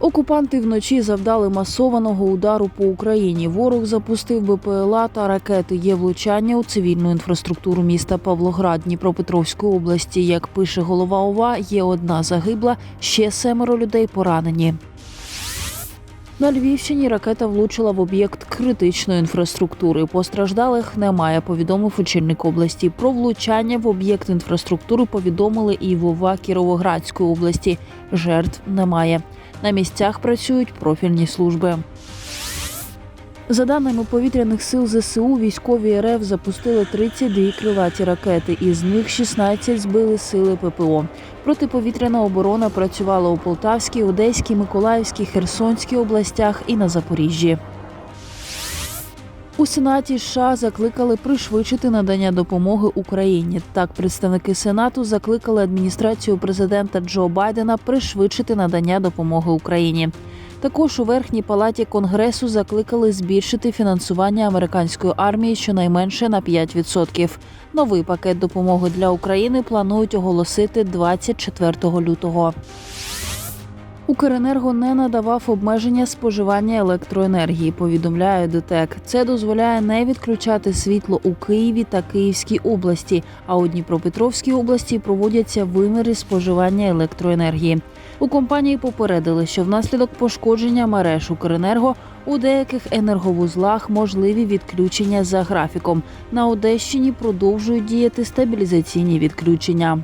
Окупанти вночі завдали масованого удару по Україні. Ворог запустив БПЛА та ракети. Є влучання у цивільну інфраструктуру міста Павлоград Дніпропетровської області. Як пише голова ОВА, є одна загибла, ще семеро людей поранені. На Львівщині ракета влучила в об'єкт критичної інфраструктури. Постраждалих немає. Повідомив очільник області. Про влучання в об'єкт інфраструктури повідомили і в ОВА Кіровоградської області. Жертв немає. На місцях працюють профільні служби. За даними повітряних сил ЗСУ, військові РФ запустили 32 крилаті ракети, із них 16 збили сили ППО. Протиповітряна оборона працювала у Полтавській, Одеській, Миколаївській, Херсонській областях і на Запоріжжі. У Сенаті США закликали пришвидшити надання допомоги Україні. Так, представники Сенату закликали адміністрацію президента Джо Байдена пришвидшити надання допомоги Україні. Також у верхній палаті конгресу закликали збільшити фінансування американської армії щонайменше на 5%. Новий пакет допомоги для України планують оголосити 24 лютого. Укренерго не надавав обмеження споживання електроенергії. Повідомляє ДТЕК. Це дозволяє не відключати світло у Києві та Київській області. А у Дніпропетровській області проводяться виміри споживання електроенергії. У компанії попередили, що внаслідок пошкодження мереж Укренерго у деяких енерговузлах можливі відключення за графіком. На Одещині продовжують діяти стабілізаційні відключення.